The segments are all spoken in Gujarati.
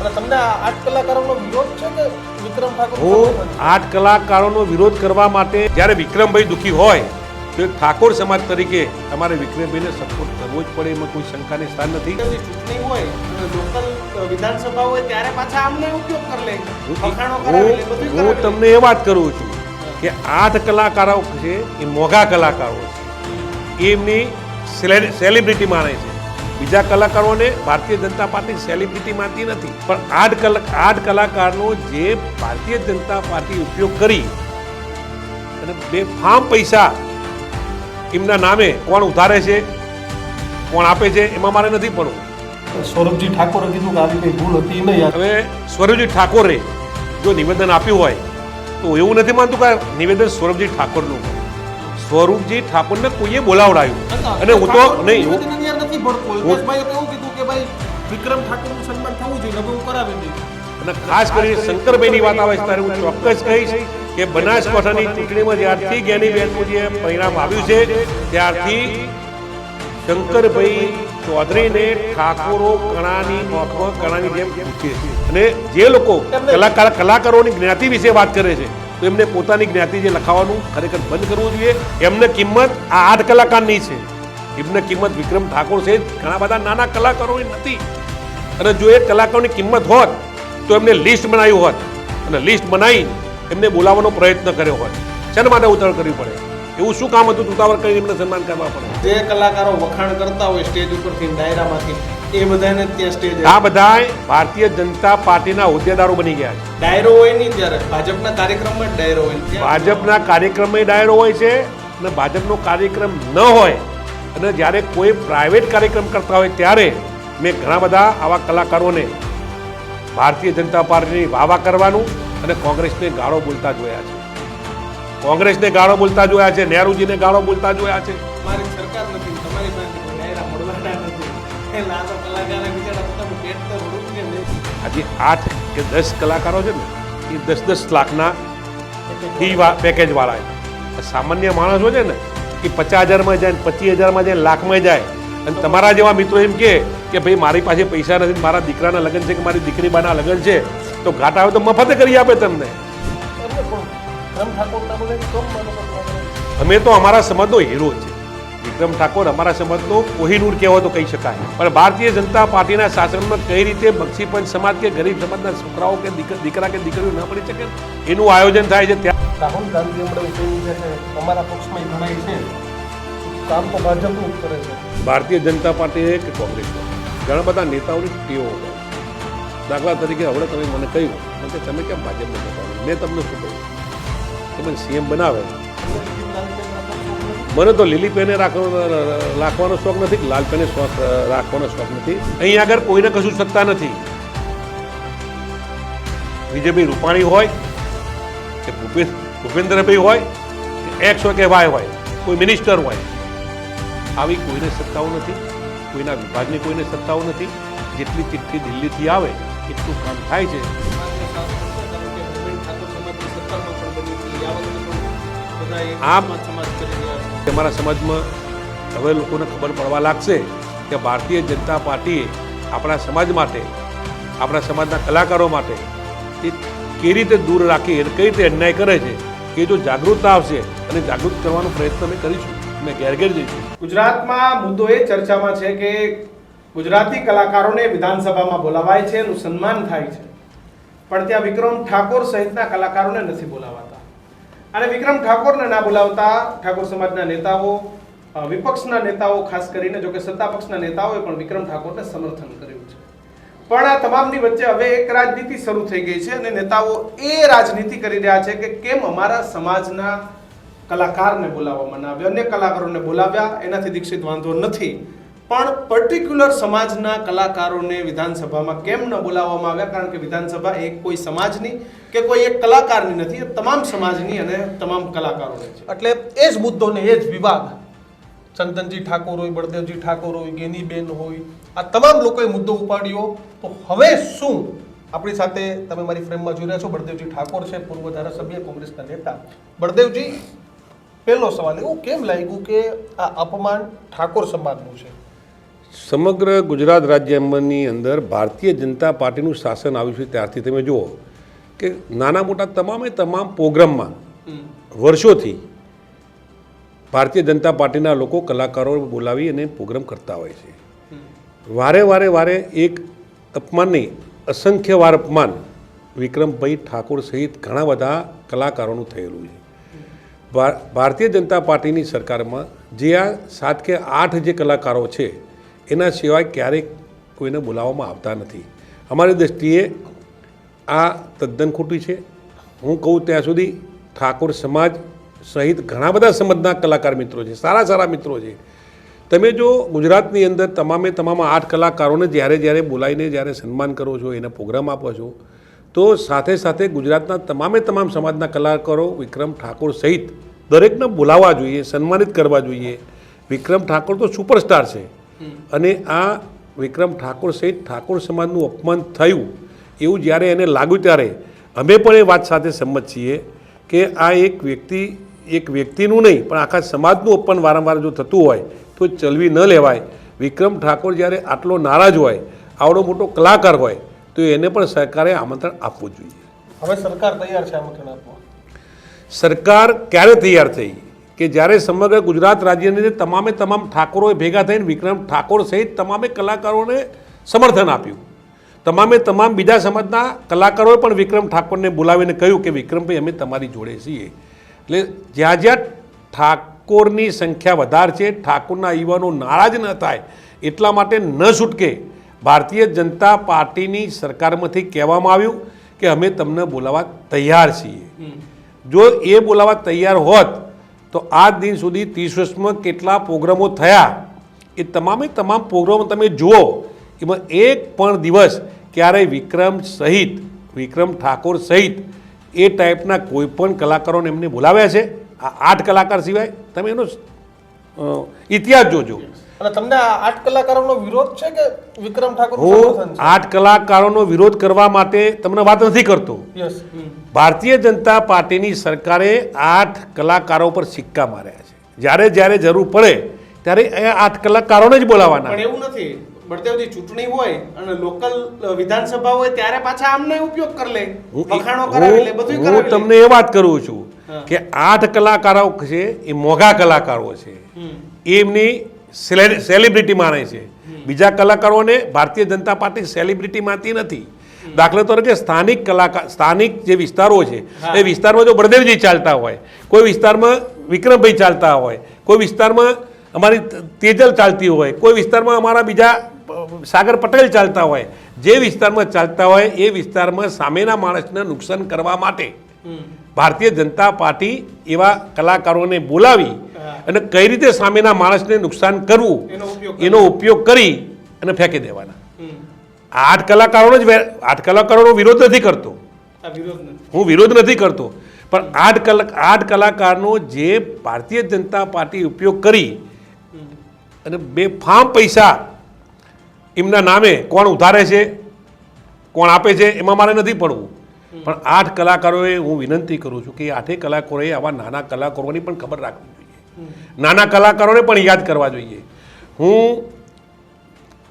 અને તમને આઠ કલાકારોનો વિરોધ છે કે વિક્રમ ઠાકોર હું આઠ કલાકારોનો વિરોધ કરવા માટે જ્યારે વિક્રમભાઈ દુઃખી હોય તો એક ઠાકોર સમાજ તરીકે તમારે વિક્રમભાઈને સપોર્ટ કરવો જ પડે એમાં કોઈ શંકાને સ્થાન નથી. ચૂંટણી હોય લોકલ વિધાનસભા હોય ત્યારે પાછા આમને ઉપયોગ કરી લે. વખાણો કરાવી લે બધું હું હું તમને એ વાત કરું છું કે આઠ કલાકારો છે એ મોંઘા કલાકારો છે. એમની સેલિબ્રિટી માને છે. બીજા કલાકારોને ભારતીય જનતા પાર્ટી સેલિબ્રિટી માનતી નથી. પણ આઠ કલાક આઠ કલાકારનો જે ભારતીય જનતા પાર્ટી ઉપયોગ કરી અને બે ફામ પૈસા એમના નામે કોણ ઉધારે છે કોણ આપે છે એમાં મારે નથી પડવું સૌરભજી ઠાકોરે કીધું કે આવી કંઈ ભૂલ હતી નહીં. હવે સ્વરૂપજી ઠાકોરે જો નિવેદન આપ્યું હોય તો એવું નથી માનતું કે નિવેદન સ્વરૂપજી ઠાકોરનું સ્વરૂપજી ઠાકોરને કોઈએ બોલાવડાયું. અને હું તો નહીં નથી ભળતું અલ્પેશભાઈએ તો એવું કીધું કે ભાઈ વિક્રમ ઠાકોરનું સન્માન થવું જોઈએ નવું હું કરાવી દઈશ. અને ખાસ કરીને શંકરભાઈની વાત આવે છે ત્યારે હું ચોક્કસ કહીશ કે બનાસકાંઠાની ચૂંટણીમાં જ્યારથી જ્ઞાનીબેનનું જે પરિણામ આવ્યું છે ત્યારથી શંકરભાઈ ચૌધરીને ઠાકોરો કણાની આંખમાં કણાની જેમ પૂછે છે. અને જે લોકો કલાકાર કલાકારોની જ્ઞાતિ વિશે વાત કરે છે તો એમને પોતાની જ્ઞાતિ જે લખાવાનું ખરેખર બંધ કરવું જોઈએ. એમને કિંમત આ આઠ કલાકારની છે. એમને કિંમત વિક્રમ ઠાકોર સહિત ઘણા બધા નાના કલાકારોની નથી. અને જો એ કલાકારોની કિંમત હોત તો એમને લિસ્ટ બનાવ્યું હોત. અને લિસ્ટ બનાવી એમને બોલાવવાનો પ્રયત્ન કર્યો હોત. શેના માટે ઉતાવળ કરવી પડે? એવું શું કામ હતું ઉતાવળ કરીને એમને સન્માન કરવા પડે? જે કલાકારો વખાણ કરતા હોય સ્ટેજ ઉપરથી ડાયરામાંથી એ બધાને ત્યાં સ્ટેજ આ બધા ભારતીય જનતા પાર્ટીના હોદ્દેદારો બની ગયા છે. ડાયરો હોય નહીં ત્યારે ભાજપના કાર્યક્રમમાં ડાયરો હોય ભાજપના કાર્યક્રમમાં ડાયરો હોય છે અને ભાજપનો કાર્યક્રમ ન હોય અને જ્યારે કોઈ પ્રાઇવેટ કાર્યક્રમ કરતા હોય ત્યારે મેં ઘણા બધા આવા કલાકારોને ભારતીય જનતા પાર્ટીની વાવા કરવાનું અને કોંગ્રેસને ગાળો બોલતા જોયા છે. કોંગ્રેસને ગાળો બોલતા જોયા છે નહેરુજીને ગાળો બોલતા જોયા છે. આજે આઠ કે દસ કલાકારો છે ને એ દસ દસ લાખના ફી પેકેજ વાળા છે. સામાન્ય માણસ છે ને એ પચાસ હજારમાં જાય પચીસ હજારમાં જાય લાખમાં જાય. અને તમારા જેવા મિત્રો એમ કહે કે ભાઈ, મારી પાસે પૈસા નથી, મારા દીકરાના લગ્ન છે કે મારી દીકરી બાના લગ્ન છે? તો ઘાટા આવે તો મફતે કરી આપે તમને. અમે તો અમારા સમાજનો હીરો છે વિક્રમ ઠાકોર અમારા સમાજનો કોહિનૂર કહેવો તો કહી શકાય. પણ ભારતીય જનતા પાર્ટીના શાસનમાં કઈ રીતે બક્ષીપંચ સમાજ કે ગરીબ સમાજના છોકરાઓ કે દીકરા કે દીકરીઓ ન મળી શકે? એનું આયોજન થાય છે ત્યાં રાહુલ ગાંધી હમણાં કહ્યું છે, અમારા પક્ષમાં ઘણા છે. કામ તો ભાજપનું કરે છે. ભારતીય જનતા પાર્ટી કે કોંગ્રેસ ઘણા બધા નેતાઓની ટીઓ દાખલા તરીકે હવે તમે મને કહ્યું કે તમે કેમ ભાજપને બતાવો મેં તમને શું કહ્યું? તમે સીએમ બનાવે. મને તો લીલી પેને રાખવાનો શોખ નથી, લાલ પેને શોખ રાખવાનો શોખ નથી. અહીં આગળ કોઈને કશું સત્તા નથી. બીજેપી રૂપાણી હોય કે ભૂપે ભૂપેન્દ્રભાઈ હોય એક્સ હોય કે વાય હોય, કોઈ મિનિસ્ટર હોય, આવી કોઈને સત્તાઓ નથી, કોઈના વિભાગની કોઈને સત્તાઓ નથી. જેટલી ચિઠ્ઠી દિલ્હીથી આવે, એટલું કામ થાય છે. આમ- તમારા સમાજમાં હવે લોકોને ખબર પડવા લાગશે કે ભારતીય જનતા પાર્ટીએ આપણા સમાજ માટે, આપણા સમાજના કલાકારો માટે, એ કેવી રીતે દૂર રાખી અને કઈ રીતે અન્યાય કરે છે એ જો જાગૃતતા આવશે અને જાગૃત કરવાનો પ્રયત્ન અમે કરીશું. અને ઘેર ઘેર જઈશું. ગુજરાતમાં મુદ્દો એ ચર્ચામાં છે કે ગુજરાતી કલાકારોને વિધાનસભામાં બોલાવાય છે એનું સન્માન થાય છે. પણ ત્યાં વિક્રમ ઠાકોર સહિતના કલાકારોને નથી બોલાવાતા. અને વિક્રમ ઠાકોરને ના બોલાવતા ઠાકોર સમાજના નેતાઓ વિપક્ષના નેતાઓ, ખાસ કરીને જો કે સત્તા પક્ષના નેતાઓએ પણ વિક્રમ ઠાકોરને સમર્થન કર્યું છે. પણ આ તમામની વચ્ચે હવે એક રાજનીતિ શરૂ થઈ ગઈ છે અને નેતાઓ એ રાજનીતિ કરી રહ્યા છે કે કેમ અમારા સમાજના કલાકારને બોલાવવામાં ના આવ્યા અન્ય કલાકારોને બોલાવ્યા, એનાથી દીક્ષિત વાંધો નથી. પણ પર્ટિક્યુલર સમાજના કલાકારોને વિધાનસભામાં કેમ ન બોલાવવામાં આવ્યા? કારણ કે વિધાનસભા એક કોઈ સમાજની કે કોઈ એક કલાકારની નથી તમામ સમાજની અને તમામ કલાકારોની છે. એટલે એ જ મુદ્દો ને એ જ વિવાદ ચંદનજી ઠાકોર હોય બળદેવજી ઠાકોર હોય ગેનીબેન હોય આ તમામ લોકોએ મુદ્દો ઉપાડ્યો. તો હવે શું? આપણી સાથે તમે મારી ફ્રેમમાં જોઈ રહ્યા છો બળદેવજી ઠાકોર છે પૂર્વ ધારાસભ્ય કોંગ્રેસના નેતા. બળદેવજી પહેલો સવાલ એવું કેમ લાગ્યું કે આ અપમાન ઠાકોર સમાજનું છે? સમગ્ર ગુજરાત રાજ્યની અંદર ભારતીય જનતા પાર્ટીનું શાસન આવ્યું છે ત્યારથી. તમે જુઓ કે નાના મોટા તમામે તમામ પ્રોગ્રામમાં વર્ષોથી ભારતીય જનતા પાર્ટીના લોકો કલાકારો બોલાવી અને પ્રોગ્રામ કરતા હોય છે. વારે વારે વારે એક અપમાન નહીં અસંખ્ય વાર અપમાન વિક્રમભાઈ ઠાકોર સહિત ઘણા બધા કલાકારોનું થયેલું છે. ભારતીય જનતા પાર્ટીની સરકારમાં જે આ સાત કે આઠ જે કલાકારો છે, એના સિવાય ક્યારેક કોઈને બોલાવવામાં આવતા નથી. અમારી દૃષ્ટિએ આ તદ્દન ખોટી છે. હું કહું ત્યાં સુધી ઠાકોર સમાજ સહિત ઘણા બધા સમાજના કલાકાર મિત્રો છે, સારા સારા મિત્રો છે. તમે જો ગુજરાતની અંદર તમામે તમામ આઠ કલાકારોને જ્યારે જ્યારે બોલાવીને જ્યારે સન્માન કરો છો, એને પ્રોગ્રામ આપો છો, તો સાથે સાથે ગુજરાતના તમામે તમામ સમાજના કલાકારો વિક્રમ ઠાકોર સહિત દરેકને બોલાવવા જોઈએ, સન્માનિત કરવા જોઈએ. વિક્રમ ઠાકોર તો સુપરસ્ટાર છે. અને આ વિક્રમ ઠાકોર સહિત ઠાકોર સમાજનું અપમાન થયું એવું જ્યારે એને લાગ્યું ત્યારે, અમે પણ એ વાત સાથે સંમત છીએ કે આ એક વ્યક્તિ એક વ્યક્તિનું નહીં પણ આખા સમાજનું અપમાન વારંવાર જો થતું હોય તો ચલવી ન લેવાય. વિક્રમ ઠાકોર જ્યારે આટલો નારાજ હોય આવડો મોટો કલાકાર હોય તો એને પણ સરકારે આમંત્રણ આપવું જોઈએ. હવે સરકાર તૈયાર છે આમંત્રણ આપવા સરકાર ક્યારે તૈયાર થઈ? કે જ્યારે સમગ્ર ગુજરાત રાજ્યની અંદર તમામે તમામ ઠાકોરોએ ભેગા થઈને વિક્રમ ઠાકોર સહિત તમામે કલાકારોને સમર્થન આપ્યું. તમામે તમામ બીજા સમાજના કલાકારોએ પણ વિક્રમ ઠાકોરને બોલાવીને કહ્યું કે વિક્રમભાઈ અમે તમારી જોડે છીએ. એટલે જ્યાં જ્યાં ઠાકોરની સંખ્યા વધારે છે ઠાકોરના યુવાનો નારાજ ન થાય એટલા માટે ન છૂટકે ભારતીય જનતા પાર્ટીની સરકારમાંથી કહેવામાં આવ્યું કે અમે તમને બોલાવવા તૈયાર છીએ. જો એ બોલાવવા તૈયાર હોત તો આજ દિન સુધી ત્રીસ વર્ષમાં કેટલા પ્રોગ્રામો થયા એ તમામે તમામ પ્રોગ્રામો તમે જુઓ એમાં એક પણ દિવસ ક્યારેય વિક્રમ સહિત વિક્રમ ઠાકોર સહિત એ ટાઈપના કોઈ પણ કલાકારોને એમને બોલાવ્યા છે? આ આઠ કલાકાર સિવાય તમે એનો ઇતિહાસ જોજો. અને તમને આ આઠ કલાકારોનો વિરોધ છે કે વિક્રમ ઠાકોર હું આઠ કલાકારોનો વિરોધ કરવા માટે તમને વાત નથી કરતો. ભારતીય જનતા પાર્ટીની સરકારે આઠ કલાકારો પર સિક્કા માર્યા છે. જ્યારે જ્યારે જરૂર પડે ત્યારે એ આઠ કલાકારોને જ બોલાવાના એવું નથી. બળદેવજી ચૂંટણી હોય અને લોકલ વિધાનસભા હોય ત્યારે પાછા આમને ઉપયોગ કરી લે. વખાણો કરાવી લે બધું હું તમને એ વાત કરું છું કે આઠ કલાકારો છે એ મોંઘા કલાકારો છે. એમની સેલિબ્રિટી માને છે. બીજા કલાકારોને ભારતીય જનતા પાર્ટી સેલિબ્રિટી માનતી નથી. દાખલા તરીકે સ્થાનિક કલાકાર સ્થાનિક જે વિસ્તારો છે એ વિસ્તારમાં જો બળદેવજી ચાલતા હોય કોઈ વિસ્તારમાં વિક્રમભાઈ ચાલતા હોય કોઈ વિસ્તારમાં અમારી તેજલ ચાલતી હોય કોઈ વિસ્તારમાં અમારા બીજા સાગર પટેલ ચાલતા હોય જે વિસ્તારમાં ચાલતા હોય એ વિસ્તારમાં સામેના માણસને નુકસાન કરવા માટે ભારતીય જનતા પાર્ટી એવા કલાકારોને બોલાવી અને કઈ રીતે સામેના માણસને નુકસાન કરવું એનો ઉપયોગ કરી. અને ફેંકી દેવાના. આઠ કલાકારોનો જ આઠ કલાકારોનો વિરોધ નથી કરતો. હું વિરોધ નથી કરતો પણ આઠ કલાક આઠ કલાકારનો જે ભારતીય જનતા પાર્ટી ઉપયોગ કરી અને બે ફામ પૈસા એમના નામે કોણ ઉધારે છે કોણ આપે છે એમાં મારે નથી પડવું. પણ આઠ કલાકારોએ હું વિનંતી કરું છું કે આઠે કલાકારોએ આવા નાના કલાકારોની પણ ખબર રાખવી જોઈએ. નાના કલાકારોને પણ યાદ કરવા જોઈએ. હું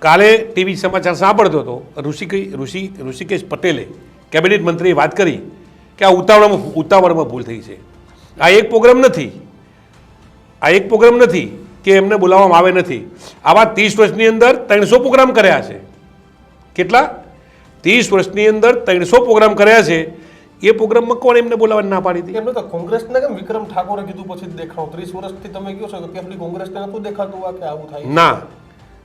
કાલે ટીવી સમાચાર સાંભળતો હતો ઋષિકેશ ઋષિ ઋષિકેશ પટેલે કેબિનેટ મંત્રીએ વાત કરી કે આ ઉતાવળમાં ઉતાવળમાં ભૂલ થઈ છે. આ એક પ્રોગ્રામ નથી. આ એક પ્રોગ્રામ નથી. કે એમને બોલાવવામાં આવે નથી. આવા ત્રીસ વર્ષની અંદર ત્રણસો પ્રોગ્રામ કર્યા છે. કેટલા? ત્રીસ વર્ષની અંદર ત્રણસો પ્રોગ્રામ કર્યા છે. એ પ્રોગ્રામમાં કોણ એમને બોલાવવાની ના પાડી હતી? એમને તો કોંગ્રેસને કેમ વિક્રમ ઠાકોરે કીધું પછી દેખાવ? ત્રીસ વર્ષથી તમે કહો છો કે આપણી કોંગ્રેસને નતું દેખાતું આ કે આવું થાય? ના.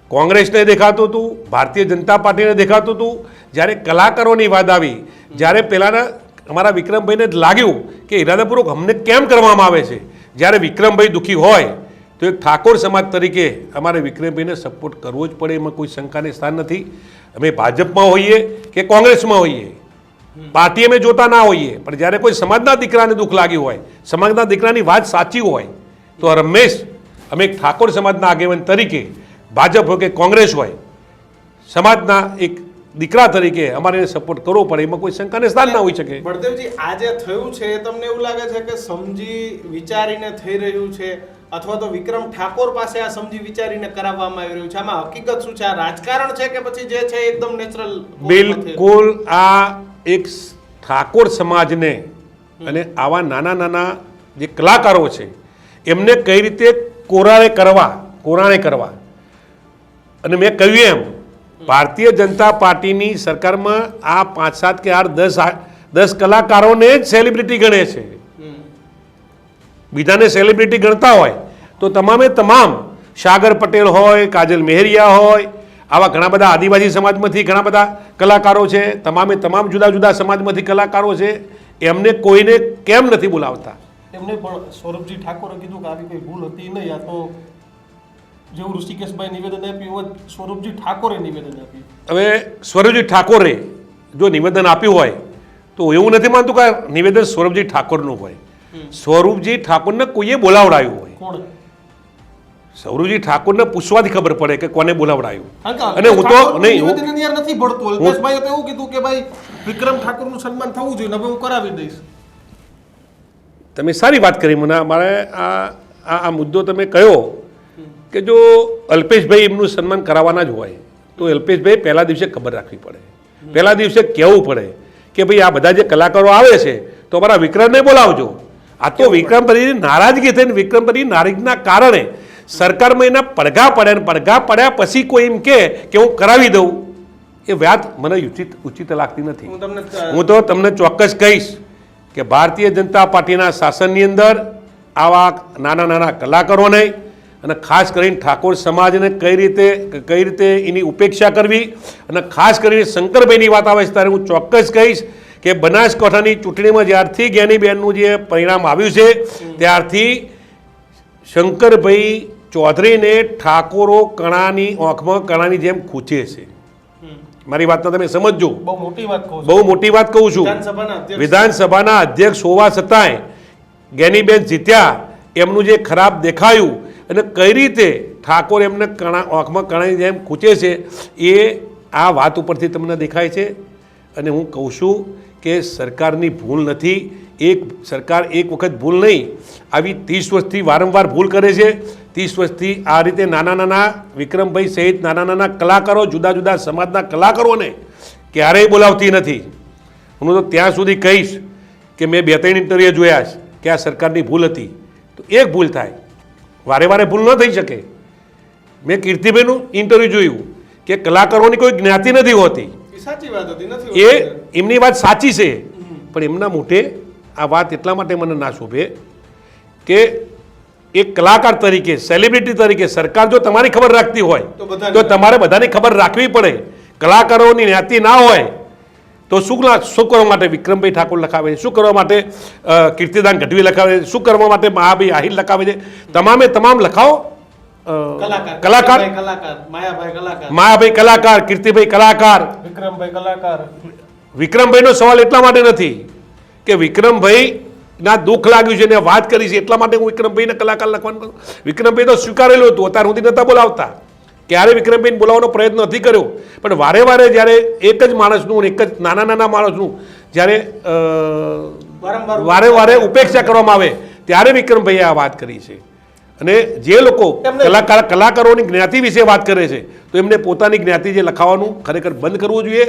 કોંગ્રેસને દેખાતું હતું ભારતીય જનતા પાર્ટીને દેખાતું હતું. જ્યારે કલાકારોની વાત આવી જ્યારે પહેલાંના અમારા વિક્રમભાઈને લાગ્યું કે ઇરાદાપૂર્વક અમને કેમ કરવામાં આવે છે? જ્યારે વિક્રમભાઈ દુઃખી હોય તો એક ઠાકોર સમાજ તરીકે અમારે વિક્રમભાઈને સપોર્ટ કરવો જ પડે, એમાં કોઈ શંકાને સ્થાન નથી. અમે ભાજપમાં હોઈએ કે કોંગ્રેસમાં હોઈએ? પાર્ટી અમે જોતા ના હોઈએ, પણ જ્યારે કોઈ સમાજના દીકરાને દુઃખ લાગ્યું હોય, સમાજના દીકરાની વાત સાચી હોય, તો રમેશ, અમે એક ઠાકોર સમાજના આગેવાન તરીકે, ભાજપ હોય કે કોંગ્રેસ હોય, સમાજના એક દીકરા તરીકે અમારે એને સપોર્ટ કરવો પડે, એમાં કોઈ શંકાને સ્થાન ના હોઈ શકે. બળદેવજી આજે થયું છે તમને એવું લાગે છે કે સમજી વિચારીને થઈ રહ્યું છે? અથવા તો વિક્રમ ઠાકોર પાસે આ સમજી વિચારીને કરાવવામાં આવી રહ્યું છે. આમાં હકીકત શું છે? આ રાજકારણ છે કે પછી જે છે એકદમ નેચરલ બિલકુલ આ એક ઠાકોર સમાજને અને આવા નાના નાના જે કલાકારો છે એમને કઈ રીતે કોરાણે કરવા કોરાણે કરવા? અને મેં કહ્યું એમ ભારતીય જનતા પાર્ટીની સરકારમાં આ પાંચ સાત કે આઠ દસ દસ કલાકારોને જ સેલિબ્રિટી ગણે છે. બીજાને સેલિબ્રિટી ગણતા હોય તો તમામે તમામ સાગર પટેલ હોય કાજલ મેહરિયા હોય આવા ઘણા બધા આદિવાસી સમાજમાંથી ઘણા બધા કલાકારો છે તમામે તમામ જુદા જુદા સમાજમાંથી કલાકારો છે એમને કોઈને કેમ નથી બોલાવતા? એમને પણ સૌરભજી ઠાકોરે કીધું કે આવી કોઈ ભૂલ હતી નહીં આ તો જેવું ઋષિકેશભાઈ નિવેદન આપ્યું એવું જ સૌરભજી ઠાકોરે નિવેદન આપ્યું. હવે સ્વરૂપજી ઠાકોરે જો નિવેદન આપ્યું હોય તો એવું નથી માનતું કે નિવેદન સ્વરૂપજી ઠાકોરનું હોય. સ્વરૂપજી ઠાકોરને કોઈએ બોલાવડાયું હોય. કોણ સૌરભજી ઠાકોરને પૂછવાથી ખબર પડે કે કોને બોલાવડાયું. અને હું તો નહીં નથી ભળતો. અલ્પેશભાઈએ તો એવું કીધું કે ભાઈ વિક્રમ ઠાકોરનું સન્માન થવું જોઈએ હવે હું કરાવી દઈશ. તમે સારી વાત કરી. મને મારે આ આ મુદ્દો તમે કહ્યો કે જો અલ્પેશભાઈ એમનું સન્માન કરાવવાના જ હોય તો અલ્પેશભાઈ પહેલા દિવસે ખબર રાખવી પડે. પહેલા દિવસે કહેવું પડે કે ભાઈ આ બધા જે કલાકારો આવે છે તો અમારા વિક્રમને બોલાવજો. આ તો વિક્રમભાઈની નારાજગી થઈને વિક્રમભાઈની નારાજગીના કારણે સરકારમાં એના પડઘા પડ્યા અને પડઘા પડ્યા પછી કોઈ એમ કે કે હું કરાવી દઉં. એ વાત મને ઉચિત ઉચિત લાગતી નથી. હું હું તો તમને ચોક્કસ કહીશ કે ભારતીય જનતા પાર્ટીના શાસનની અંદર આવા નાના નાના કલાકારોને અને ખાસ કરીને ઠાકોર સમાજને કઈ રીતે કઈ રીતે એની ઉપેક્ષા કરવી અને ખાસ કરીને શંકરભાઈની વાત આવે છે ત્યારે હું ચોક્કસ કહીશ કે બનાસકાંઠાની ચૂંટણીમાં જ્યારથી જ્ઞાનીબેનનું જે પરિણામ આવ્યું છે ત્યારથી શંકરભાઈ ચૌધરીને ઠાકોરો કણાની આંખમાં કણાની જેમ ખૂંચે છે. મારી વાતને તમે સમજજો. બહુ મોટી વાત કહું છું. બહુ મોટી વાત કહું છું. વિધાનસભાના અધ્યક્ષ. હોવા છતાંય ગેનીબેન જીત્યા એમનું જે ખરાબ દેખાયું અને કઈ રીતે ઠાકોર એમને કણા આંખમાં કણાની જેમ ખૂંચે છે એ આ વાત ઉપરથી તમને દેખાય છે. અને હું કહું છું કે સરકારની ભૂલ નથી, એક સરકાર એક વખત ભૂલ નહીં, આવી ત્રીસ વર્ષથી વારંવાર ભૂલ કરે છે. ત્રીસ વર્ષથી આ રીતે નાના નાના વિક્રમભાઈ સહિત નાના નાના કલાકારો, જુદા જુદા સમાજના કલાકારોને ક્યારેય બોલાવતી નથી. હું તો ત્યાં સુધી કહીશ કે મેં બે ત્રણ ઇન્ટરવ્યુ જોયા છે કે આ સરકારની ભૂલ હતી. તો એક ભૂલ થાય. વારે વારે ભૂલ ન થઈ શકે. મેં કીર્તિભાઈનું ઇન્ટરવ્યુ જોયું કે કલાકારોની કોઈ જ્ઞાતિ નથી હોતી. એ સાચી વાત હતી નથી એ એમની વાત સાચી છે પણ એમના મોઢે આ વાત એટલા માટે મને ના શોભે કે એક કલાકાર તરીકે સેલિબ્રિટી તરીકે સરકાર જો તમારી ખબર રાખતી હોય તો તમારે બધાની ખબર રાખવી પડે. કલાકારોની જ્ઞાતિ ના હોય તો શું શું કરવા માટે વિક્રમભાઈ ઠાકોર લખાવે છે? શું કરવા માટે કીર્તિદાન ગઢવી લખાવે છે? શું કરવા માટે મહાભાઈ આહિર લખાવે છે? તમામે તમામ લખાવો કલાકાર માયાભાઈ કલાકાર. કીર્તિભાઈ કલાકાર. વિક્રમભાઈ કલાકાર. વિક્રમભાઈનો સવાલ એટલા માટે નથી કે વિક્રમભાઈ ના દુઃખ લાગ્યું છે ને વાત કરી છે એટલા માટે હું વિક્રમભાઈને કલાકાર લખવાનું કરું વિક્રમભાઈ તો સ્વીકારેલું હતું અત્યાર સુધી નહોતા બોલાવતા. ક્યારે વિક્રમભાઈને બોલાવવાનો પ્રયત્ન નથી કર્યો. પણ વારે વારે જ્યારે એક જ માણસનું એક જ નાના નાના માણસનું જ્યારે વારે વારે ઉપેક્ષા કરવામાં આવે ત્યારે વિક્રમભાઈએ આ વાત કરી છે. અને જે લોકો કલાકાર કલાકારોની જ્ઞાતિ વિશે વાત કરે છે તો એમને પોતાની જ્ઞાતિ જે લખાવાનું ખરેખર બંધ કરવું જોઈએ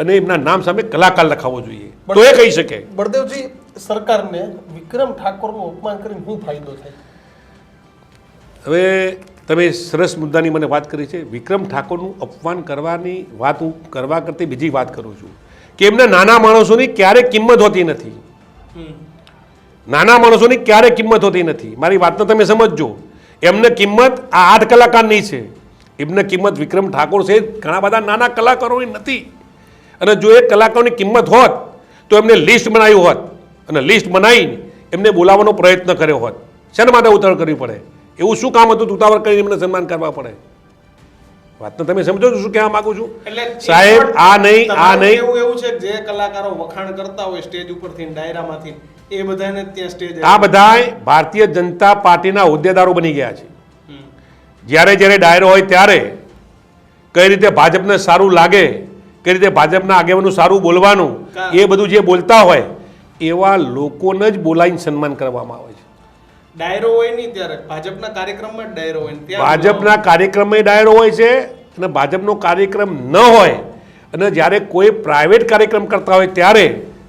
અને એમના નામ સામે કલાકાર લખાવવો જોઈએ. તો એ કહી શકે. બળદેવજી સરકારને વિક્રમ ઠાકોરનું અપમાન કરીને શું ફાયદો થાય? હવે તમે સરસ મુદ્દાની મને વાત કરી છે. વિક્રમ ઠાકોરનું અપમાન કરવાની વાત હું કરવા કરતી બીજી વાત કરું છું કે એમના નાના માણસોની ક્યારેય કિંમત હોતી નથી. નાના માણસોની ક્યારે કિંમત હોતી નથી. મારી વાતને તમે સમજજો. એમને કિંમત આ આઠ કલાકારની છે. એમને કિંમત વિક્રમ ઠાકોર છે. ઘણા બધા નાના કલાકારોની નથી. અને જો એ કલાકારોની કિંમત હોત, તો એમને લિસ્ટ બનાવ્યું હોત. અને લિસ્ટ બનાવીને એમને બોલાવવાનો પ્રયત્ન કર્યો હોત. શેના માટે ઉતાવળ કરવી પડે? એવું શું કામ હતું? ઉતાવળ કરીને એમને સન્માન કરવા પડે? વાતને તમે સમજો છો શું કહેવા માંગુ છું? સાહેબ આ નહીં આ નહીં. એવું એવું છે જે કલાકારો વખાણ કરતા હોય સ્ટેજ ઉપરથી ડાયરામાંથી એ બધાને ત્યાં સ્ટેજ આ બધાય ભારતીય જનતા પાર્ટીના હોદ્દેદારો બની ગયા છે. જ્યારે જ્યારે ડાયરો હોય ત્યારે કઈ રીતે ભાજપને સારું લાગે કઈ રીતે ભાજપના આગેવાનું સારું બોલવાનું એ બધું જે બોલતા હોય એવા લોકોને જ બોલાવીને સન્માન કરવામાં આવે. ડાયરો હોય નહીં ત્યારે. ભાજપના કાર્યક્રમમાં ડાયરો હોય ત્યાં ભાજપના કાર્યક્રમમાં ડાયરો હોય છે અને ભાજપનો કાર્યક્રમ ન હોય અને જ્યારે કોઈ પ્રાઇવેટ કાર્યક્રમ કરતા હોય ત્યારે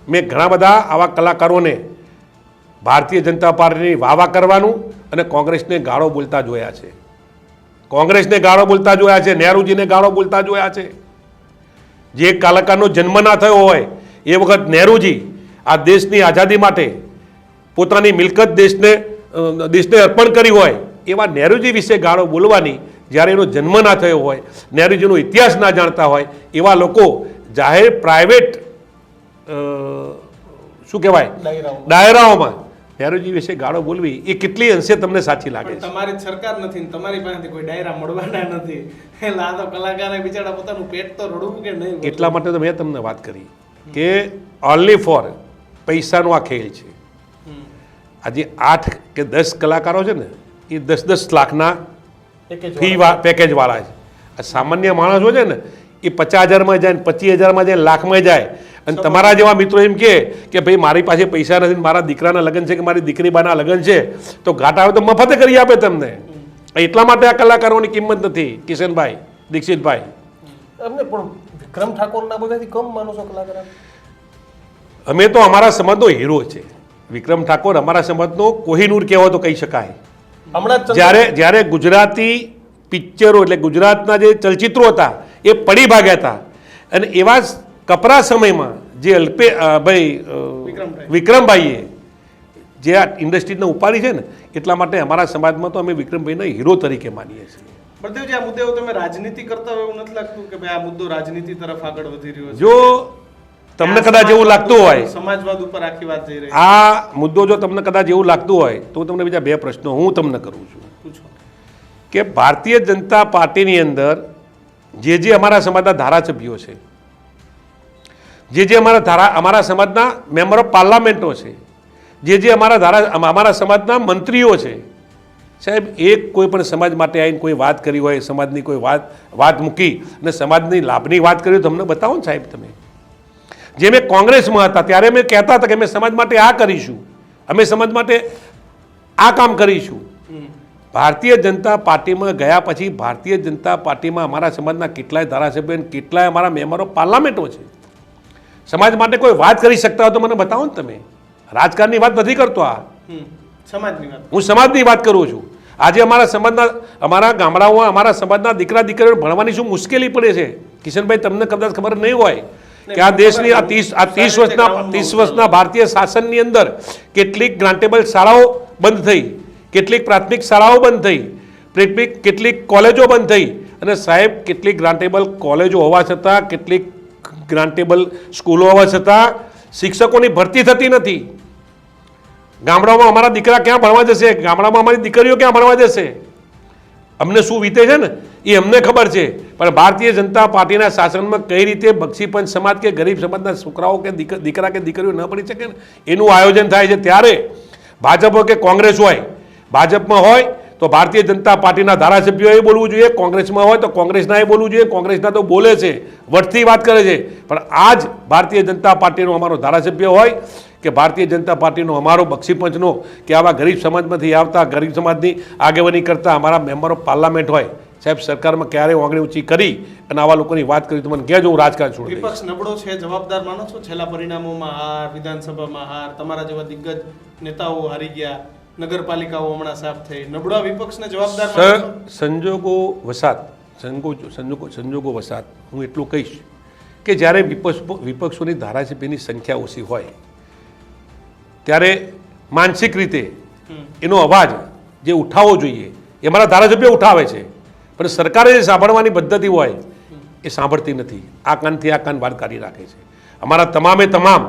મેં ઘણા બધા આવા કલાકારોને ભારતીય જનતા પાર્ટીની વાવા કરવાનું અને કોંગ્રેસને ગાળો બોલતા જોયા છે. કોંગ્રેસને ગાળો બોલતા જોયા છે નહેરુજીને ગાળો બોલતા જોયા છે. જે કલાકારનો જન્મ ના થયો હોય એ વખત નહેરુજી આ દેશની આઝાદી માટે પોતાની મિલકત દેશને દેશને અર્પણ કરી હોય એવા નહેરુજી વિશે ગાળો બોલવાની જ્યારે એનો જન્મ ના થયો હોય નહેરુજીનો ઇતિહાસ ના જાણતા હોય એવા લોકો જાહેર પ્રાઇવેટ શું કહેવાય? ડાયરાઓમાં. નહેરુજી વિશે ગાળો બોલવી એ કેટલી અંશે તમને સાચી લાગે છે? તમારી સરકાર નથી તમારી પાસેથી કોઈ ડાયરા મળવાના નથી. એટલે આ તો કલાકારે બિચારા પોતાનું પેટ તો રડવું કે નહીં? એટલા માટે તો મેં તમને વાત કરી કે ઓનલી ફોર પૈસાનો આ ખેલ છે. આજે આઠ કે દસ કલાકારો છે ને એ દસ દસ લાખના ફી પેકેજવાળા છે. આ સામાન્ય માણસો છે ને એ પચાસ હજારમાં જાય ને પચીસ હજારમાં જાય લાખમાં જાય. અને તમારા જેવા મિત્રો એમ કહે કે ભાઈ મારી પાસે પૈસા નથી મારા દીકરાના લગ્ન છે કે મારી દીકરી બાના લગ્ન છે તો ઘાટા આવે તો મફતે કરી આપે તમને. એટલા માટે આ કલાકારોની કિંમત નથી કિશનભાઈ દીક્ષિતભાઈ. પણ વિક્રમ ઠાકોરના બધાથી કમ માનો છો કલાકાર? અમે તો અમારા સમાજનો હીરો છે. વિક્રમ ઠાકોર અમારા સમાજનો કોહિનૂર કહેવો તો કહી શકાય. હમણાં જ્યારે જ્યારે ગુજરાતી પિક્ચરો એટલે ગુજરાતના જે ચલચિત્રો હતા એ પડી ભાગ્યા હતા. અને એવા કપરા સમયમાં જે અલ્પે ભાઈ વિક્રમભાઈ. વિક્રમભાઈએ જે આ ઇન્ડસ્ટ્રીને ઉપાડી છે ને એટલા માટે અમારા સમાજમાં તો અમે વિક્રમભાઈને હીરો તરીકે માનીએ છીએ. બળદેવજી આ મુદ્દે તમે રાજનીતિ કરતા હોય એવું નથી લાગતું કે ભાઈ આ મુદ્દો રાજનીતિ તરફ આગળ વધી રહ્યો છે? જો તમને કદાચ એવું લાગતું હોય. સમાજવાદ ઉપર આખી વાત જઈ રહી આ મુદ્દો જો તમને કદાચ એવું લાગતું હોય તો તમને બીજા બે પ્રશ્નો હું તમને કરું છું. કે ભારતીય જનતા પાર્ટીની અંદર જે જે અમારા સમાજના ધારાસભ્યો છે જે જે અમારા ધારા અમારા સમાજના મેમ્બર ઓફ પાર્લામેન્ટો છે જે જે અમારા ધારા અમારા સમાજના મંત્રીઓ છે સાહેબ એક કોઈ પણ સમાજ માટે આવીને કોઈ વાત કરી હોય સમાજની કોઈ વાત વાત મૂકી અને સમાજની લાભની વાત કરી હોય તો અમને બતાવો ને સાહેબ તમે. જે મેં કોંગ્રેસમાં હતા ત્યારે મેં કહેતા હતા કે અમે સમાજ માટે આ કરીશું. અમે સમાજ માટે આ કામ કરીશું. ભારતીય જનતા પાર્ટીમાં ગયા પછી ભારતીય જનતા પાર્ટીમાં અમારા સમાજના કેટલાય ધારાસભ્યો અને કેટલાય અમારા મેમ્બરો પાર્લામેન્ટો છે. સમાજ માટે કોઈ વાત કરી શકતા હોય તો મને બતાવો ને તમે. રાજકારણની વાત નથી કરતો આ. સમાજની વાત. હું સમાજની વાત કરું છું. આજે અમારા સમાજના અમારા ગામડાઓમાં અમારા સમાજના દીકરા દીકરીઓ ભણવાની શું મુશ્કેલી પડે છે? કિશનભાઈ તમને કદાચ ખબર નહીં હોય. કે આ દેશની આ ત્રીસ આ ત્રીસ વર્ષના ત્રીસ વર્ષના ભારતીય શાસનની અંદર કેટલીક ગ્રાન્ટેબલ શાળાઓ બંધ થઈ કેટલીક પ્રાથમિક શાળાઓ બંધ થઈ કેટલીક કેટલીક કોલેજો બંધ થઈ. અને સાહેબ કેટલીક ગ્રાન્ટેબલ કોલેજો હોવા છતાં કેટલીક ગ્રાન્ટેબલ સ્કૂલો હોવા છતાં શિક્ષકોની ભરતી થતી નથી. ગામડાઓમાં અમારા દીકરા ક્યાં ભણવા જશે? ગામડામાં અમારી દીકરીઓ ક્યાં ભણવા જશે? અમને શું વીતે છે ને? એ અમને ખબર છે. પણ ભારતીય જનતા પાર્ટીના શાસનમાં કઈ રીતે બક્ષીપંચ સમાજ કે ગરીબ સમાજના છોકરાઓ કે દીકરા કે દીકરીઓ ન પડી શકે ને? એનું આયોજન થાય છે ત્યારે ભાજપ કે કોંગ્રેસ હોય. ભાજપમાં હોય તો ભારતીય જનતા પાર્ટીના ધારાસભ્યોએ બોલવું જોઈએ. કોંગ્રેસમાં હોય તો કોંગ્રેસના એ બોલવું જોઈએ. કોંગ્રેસના તો બોલે છે. વટથી વાત કરે છે. પણ આજ ભારતીય જનતા પાર્ટીનો અમારો ધારાસભ્ય હોય. કે ભારતીય જનતા પાર્ટીનો અમારો બક્ષીપંચનો કે આવા ગરીબ સમાજમાંથી આવતા ગરીબ સમાજની આગેવાની કરતા અમારા મેમ્બર ઓફ પાર્લામેન્ટ હોય સાહેબ સરકારમાં ક્યારે આંગળી ઊંચી કરી અને આવા લોકોની વાત કરી તો મને કહેજો હું રાજકારણ છોડી વિપક્ષ નબળો છે જવાબદાર માનો છો? છેલ્લા પરિણામોમાં હાર વિધાનસભામાં હાર તમારા જેવા દિગ્ગજ નેતાઓ હારી ગયા નગરપાલિકાઓ હમણાં સાફ થઈ. નબળા વિપક્ષને જવાબદાર સંજોગો વસાત સંજોગો સંજોગો સંજોગો વસાત હું એટલું કહીશ કે જ્યારે વિપક્ષ વિપક્ષોની ધારાસભ્યની સંખ્યા ઓછી હોય ત્યારે માનસિક રીતે એનો અવાજ જે ઉઠાવવો જોઈએ એ મારા ધારાસભ્ય ઉઠાવે છે. પણ સરકારે જે સાંભળવાની પદ્ધતિ હોય એ સાંભળતી નથી. આ કાનથી આ કાન વાત કાઢી રાખે છે. અમારા તમામે તમામ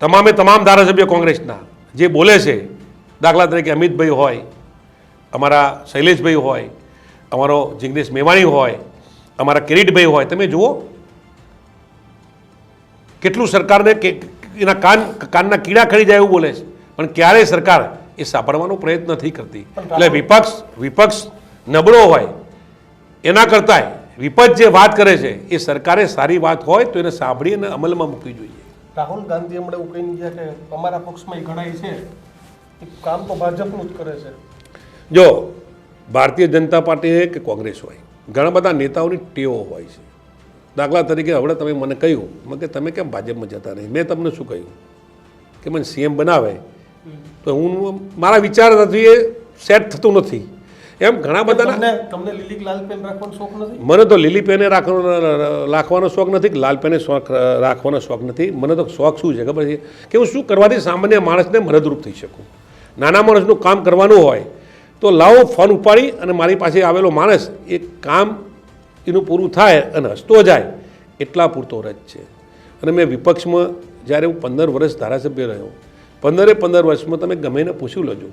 તમામે તમામ ધારાસભ્ય કોંગ્રેસના જે બોલે છે દાખલા તરીકે અમિતભાઈ હોય અમારા શૈલેષભાઈ હોય અમારો જિગ્નેશ મેવાણી હોય અમારા કિરીટભાઈ હોય તમે જુઓ કેટલું સરકારને કે એના કાન કાનના કીડા ખરી જાય એવું બોલે છે. પણ ક્યારેય સરકાર એ સાંભળવાનો પ્રયત્ન નથી કરતી. એટલે વિપક્ષ વિપક્ષ નબળો હોય એના કરતાંય વિપક્ષ જે વાત કરે છે એ સરકારે સારી વાત હોય તો એને સાંભળી અને અમલમાં મૂકવી જોઈએ. રાહુલ ગાંધી હમણાં એવું કહીને ગયા કે અમારા પક્ષમાં એ ઘણાય છે. કામ તો ભાજપનું જ કરે છે. જો ભારતીય જનતા પાર્ટી કે કોંગ્રેસ હોય. ઘણા બધા નેતાઓની ટેવો હોય છે. દાખલા તરીકે હવે તમે મને કહ્યું મેં કે તમે કેમ ભાજપમાં જતા નહીં મેં તમને શું કહ્યું? કે મને સીએમ બનાવે. તો હું મારા વિચાર નથી એ સેટ થતું નથી. એમ ઘણા બધાના તમને તમને લીલી લાલ પેન રાખવાનો શોખ નથી? મને તો લીલી પેને રાખવાનો રાખવાનો શોખ નથી કે લાલ પેને શોખ રાખવાનો શોખ નથી. મને તો શોખ શું છે ખબર છે? કે હું શું કરવાથી સામાન્ય માણસને મદદરૂપ થઈ શકું? નાના માણસનું કામ કરવાનું હોય તો લાવો ફોન ઉપાડી અને મારી પાસે આવેલો માણસ એ કામ એનું પૂરું થાય અને હસતો જાય, એટલા પૂરતો રજ છે. અને મેં વિપક્ષમાં જ્યારે હું પંદર વર્ષ ધારાસભ્ય રહ્યો, પંદરે પંદર વર્ષમાં તમે ગમે એને પૂછી લેજો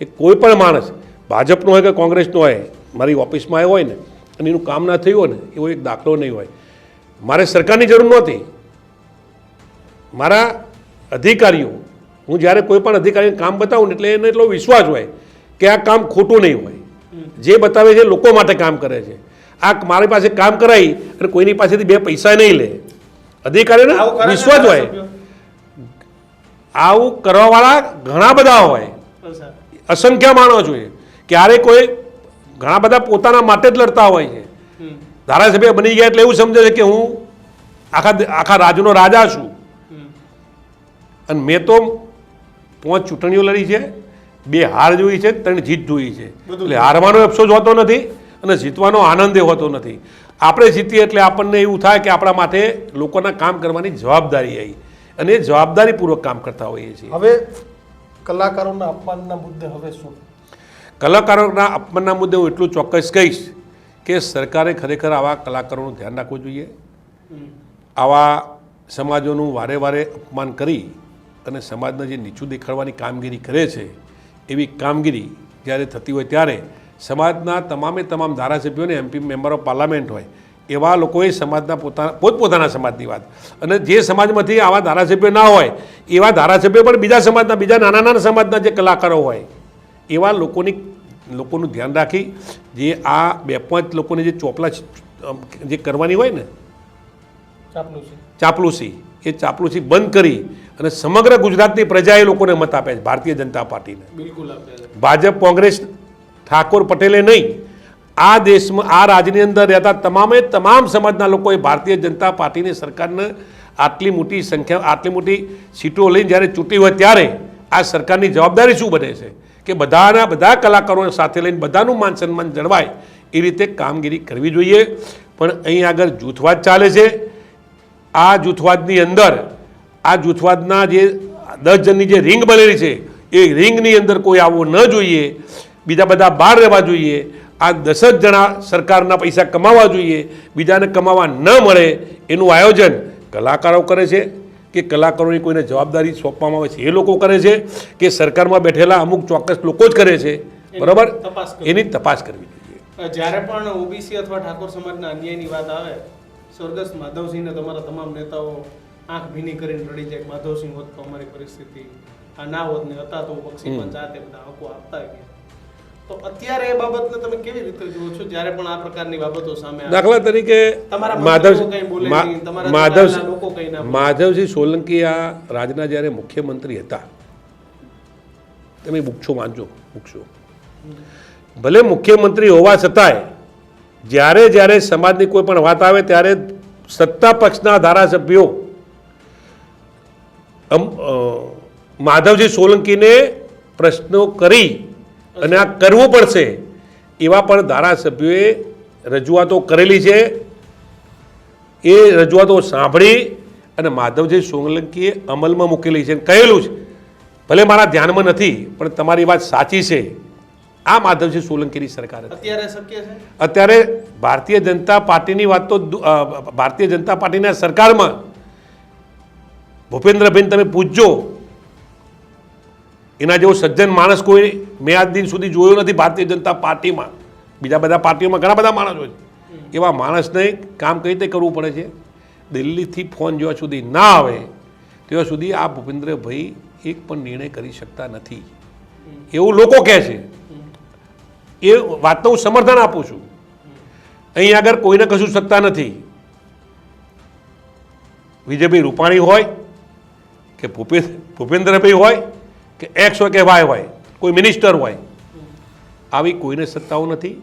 કે કોઈ પણ માણસ, ભાજપનો હોય કે કોંગ્રેસનો હોય, મારી ઓફિસમાં આવ્યો હોય ને, અને એનું કામ ના થયું હોય ને, એવો એક દાખલો નહીં હોય. મારે સરકારની જરૂર નહોતી. મારા અધિકારીઓ, હું જ્યારે કોઈ પણ અધિકારીને કામ બતાવું ને એટલે એને એટલો વિશ્વાસ હોય કે આ કામ ખોટું નહીં હોય. જે બતાવે છે લોકો માટે કામ કરે છે. આ મારી પાસે કામ કરાવી અને કોઈની પાસેથી બે પૈસા નહીં લે. અધિકારીને વિશ્વાસ હોય. આવું કરવાવાળા ઘણા બધા હોય. અસંખ્ય માણસો જોઈએ ક્યારે કોઈ ઘણા બધા પોતાના માટે જ લડતા હોય છે. ધારાસભ્ય બની ગયા એટલે એવું સમજે છે કે હું આખા આખા રાજ્યનો રાજા છું. અને મેં તો પાંચ ચૂંટણીઓ લડી છે. બે હાર જોઈ છે ત્રણ જીત જોઈ છે. એટલે હારવાનો અફસોસ હોતો નથી. અને જીતવાનો આનંદ એ હોતો નથી. આપણે જીતીએ એટલે આપણને એવું થાય કે આપણા માટે લોકોના કામ કરવાની જવાબદારી આવી. અને એ જવાબદારીપૂર્વક કામ કરતા હોઈએ છીએ. હવે કલાકારોના અપમાનના મુદ્દે હવે શું? કલાકારોના અપમાનના મુદ્દે હું એટલું ચોક્કસ કહીશ કે સરકારે ખરેખર આવા કલાકારોનું ધ્યાન રાખવું જોઈએ. આવા સમાજોનું વારે વારે અપમાન કરી અને સમાજને જે નીચું દેખાડવાની કામગીરી કરે છે એવી કામગીરી જ્યારે થતી હોય ત્યારે સમાજના તમામે તમામ ધારાસભ્યોને એમપી મેમ્બર ઓફ પાર્લામેન્ટ હોય એવા લોકોએ સમાજના પોતાના પોતપોતાના સમાજની વાત. અને જે સમાજમાંથી આવા ધારાસભ્યો ના હોય એવા ધારાસભ્યો પણ બીજા સમાજના બીજા નાના નાના સમાજના જે કલાકારો હોય એવા લોકોની લોકોનું ધ્યાન રાખી જે આ બે પાંચ લોકોને જે ચોપલા જે કરવાની હોય ને ચાપલું ચાપલુસી એ ચાપલુસી બંધ કરી અને સમગ્ર ગુજરાતની પ્રજાએ લોકોને મત આપ્યા છે ભારતીય જનતા પાર્ટીને. બિલકુલ ભાજપ કોંગ્રેસ ઠાકોર પટેલે નહીં. આ દેશમાં, આ રાજ્યની અંદર રહેતા તમામે તમામ સમાજના લોકોએ ભારતીય જનતા પાર્ટીની સરકારને આટલી મોટી સંખ્યા આટલી મોટી સીટો લઈને જ્યારે ચૂંટી હોય ત્યારે આ સરકારની જવાબદારી શું બને છે? કે બધાના, બધા કલાકારોને સાથે લઈને બધાનું માન સન્માન જળવાય એ રીતે કામગીરી કરવી જોઈએ. પણ અહીં આગળ જૂથવાદ ચાલે છે. આ જૂથવાદની અંદર, આ જૂથવાદના જે દસ જણની જે રિંગ બનેલી છે, એ રિંગની અંદર કોઈ આવવું ન જોઈએ. બીજા બધા બહાર રહેવા જોઈએ. આ દસ જ જણા સરકારના પૈસા કમાવા જોઈએ. બીજાને કમાવા ન મળે એનું આયોજન કલાકારો કરે છે કે કલાકારોની કોઈને જવાબદારી સોંપવામાં આવે છે. એ લોકો કરે છે કે સરકારમાં બેઠેલા અમુક ચોક્કસ લોકો જ કરે છે. બરાબર. એની તપાસ કરવી જોઈએ. જ્યારે પણ ઓબીસી અથવા ઠાકોર સમાજના અન્યાયની વાત આવે સ્વર્ગસ્થ માધવસિંહને તમારા તમામ નેતાઓ આંખ ભીની કરીને રડી જાય માધવસિંહ હોત તો અમારી પરિસ્થિતિ આ ના હોત ને હતા તો પક્ષી પંચ આ બધા હકો આપતા ગયા. તો અત્યારે એ બાબતને તમે કેવી રીતે જુઓ છો જ્યારે પણ આ પ્રકારની બાબતો સામે દાખલા તરીકે માધવ. માધવસિંહ સોલંકી આ રાજના જ્યારે મુખ્યમંત્રી હતા તમે બુકશો વાંચો બુકશો ભલે મુખ્યમંત્રી હોવા છતાંય જ્યારે જ્યારે સમાજની કોઈ પણ વાત આવે ત્યારે સત્તા પક્ષના ધારાસભ્યો માધવજી સોલંકીને પ્રશ્નો કરી અને આ કરવું પડશે. એવા પણ ધારાસભ્યોએ રજૂઆતો કરેલી છે. એ રજૂઆતો સાંભળી અને માધવજી સોલંકીએ અમલમાં મૂકેલી છે અને કહેલું છે ભલે મારા ધ્યાનમાં નથી પણ તમારી વાત સાચી છે. આ માધવજી સોલંકીની સરકાર અત્યારે શક્ય છે? અત્યારે ભારતીય જનતા પાર્ટીની વાત તો ભારતીય જનતા પાર્ટીના સરકારમાં. ભૂપેન્દ્રભાઈ તમે પૂછજો એના જેવો સજ્જન માણસ કોઈ મેં આજ દિન સુધી જોયો નથી ભારતીય જનતા પાર્ટીમાં. બીજા બધા પાર્ટીઓમાં ઘણા બધા માણસો છે. એવા માણસને કામ કઈ રીતે કરવું પડે છે? દિલ્હીથી ફોન જ્યાં સુધી ના આવે, ત્યાં સુધી આ ભૂપેન્દ્રભાઈ એક પણ નિર્ણય કરી શકતા નથી. એવું લોકો કહે છે. એ વાતનું હું સમર્થન આપું છું. અહીં આગળ કોઈને કશું શકતા નથી. વિજયભાઈ રૂપાણી હોય કે ભૂપે, ભૂપેન્દ્રભાઈ હોય કે એક્સ હોય કે વાય હોય કોઈ મિનિસ્ટર હોય આવી કોઈને સત્તાઓ નથી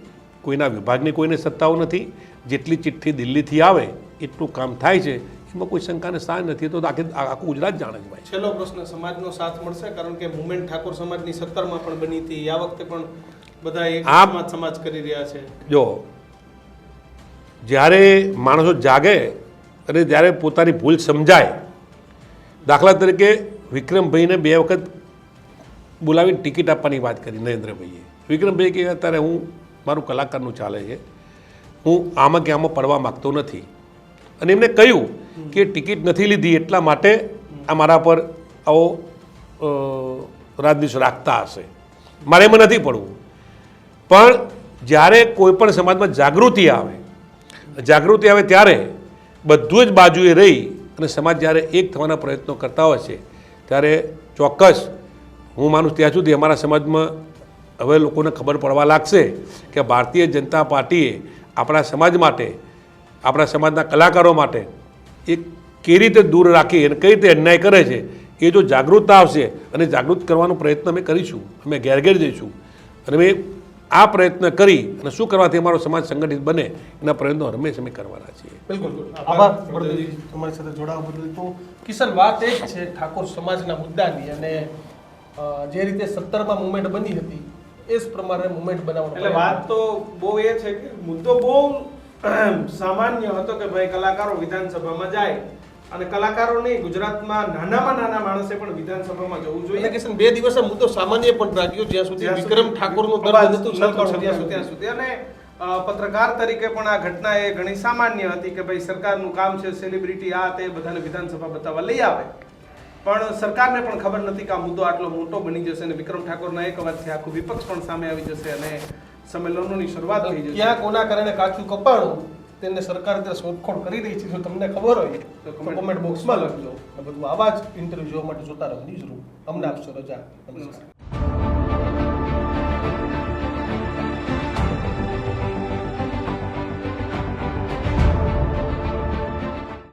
કોઈના વિભાગની કોઈને સત્તાઓ નથી. જેટલી ચિઠ્ઠી દિલ્હીથી આવે એટલું કામ થાય છે. એમાં કોઈ શંકાને સ્થાન નથી. તો આખે આખું ગુજરાત જાણે છે ભાઈ. છેલ્લો પ્રશ્ન સમાજનો સાથ મળશે? કારણ કે મુમેન્ટ ઠાકોર સમાજની સત્તરમાં પણ બની હતી. આ વખતે પણ બધા એક સમાજ સમાજ કરી રહ્યા છે. જો જ્યારે માણસો જાગે અને જ્યારે પોતાની ભૂલ સમજાય દાખલા તરીકે વિક્રમભાઈને બે વખત બોલાવીને ટિકિટ આપવાની વાત કરી નરેન્દ્રભાઈએ. વિક્રમભાઈ કે અત્યારે હું, મારું કલાકારનું ચાલે છે. હું આમાં કે આમાં પડવા માગતો નથી. અને એમને કહ્યું કે ટિકિટ નથી લીધી એટલા માટે આ મારા પર આવો રાજનીશ રાખતા હશે. મારે એમાં નથી પડવું. પણ જ્યારે કોઈ પણ સમાજમાં જાગૃતિ આવે જાગૃતિ આવે ત્યારે બધું જ બાજુએ રહી અને સમાજ જ્યારે એક થવાના પ્રયત્નો કરતા હોય છે, ત્યારે ચોક્કસ હું માનું ત્યાં સુધી અમારા સમાજમાં હવે લોકોને ખબર પડવા લાગશે કે ભારતીય જનતા પાર્ટીએ આપણા સમાજ માટે આપણા સમાજના કલાકારો માટે એ કેવી રીતે દૂર રાખી અને કઈ રીતે અન્યાય કરે છે એ જો જાગૃતતા આવશે અને જાગૃત કરવાનો પ્રયત્ન અમે કરીશું. અમે ઘેર ઘેર જઈશું. અને અમે આ પ્રયત્ન કરી અને શું કરવાથી અમારો સમાજ સંગઠિત બને એના પ્રયત્નો હંમેશ અમે કરવાના છીએ. બિલકુલ. તમારી સાથે જોડાવા બદલ તો કિશન વાત એ જ છે ઠાકોર સમાજના મુદ્દાની અને જે રીતે સત્તરમાં મુવમેન્ટ બની હતી એ જ પ્રમાણે મુવમેન્ટ બનાવવાનું એટલે વાત તો બહુ એ છે કે મુદ્દો બહુ સામાન્ય હતો કે ભાઈ કલાકારો વિધાનસભામાં જાય અને કલાકારો નહીં ગુજરાતમાં નાનામાં નાના માણસે પણ વિધાનસભામાં જવું જોઈએ. એટલે કિશન બે દિવસે મુદ્દો સામાન્ય પણ રાખ્યો જ્યાં સુધી વિક્રમ ઠાકોરનું દર્દ નહોતું ત્યાં સુધી. અને પત્રકાર તરીકે પણ આ ઘટના એ ઘણી સામાન્ય હતી કે ભાઈ સરકારનું કામ છે સેલિબ્રિટી આ તે બધાને વિધાનસભા બતાવવા લઈ આવે. પણ સરકારને પણ ખબર નથી કે આ મુદ્દો આટલો મોટો બની જશે અને વિક્રમ ઠાકોરના એક અવાજથી આખું વિપક્ષ પણ સામે આવી જશે અને સંમેલનોની શરૂઆત થઈ જશે. ક્યાં કોના કારણે કાચું કપાણું તેને સરકાર અત્યારે શોધખોળ કરી રહી છે જો તમને ખબર હોય તો કોમેન્ટ બોક્સમાં લખજો. બધું આવા જ ઇન્ટરવ્યુ જોવા માટે જોતા રહો રૂમ અમને આપશો રજા નમસ્કાર.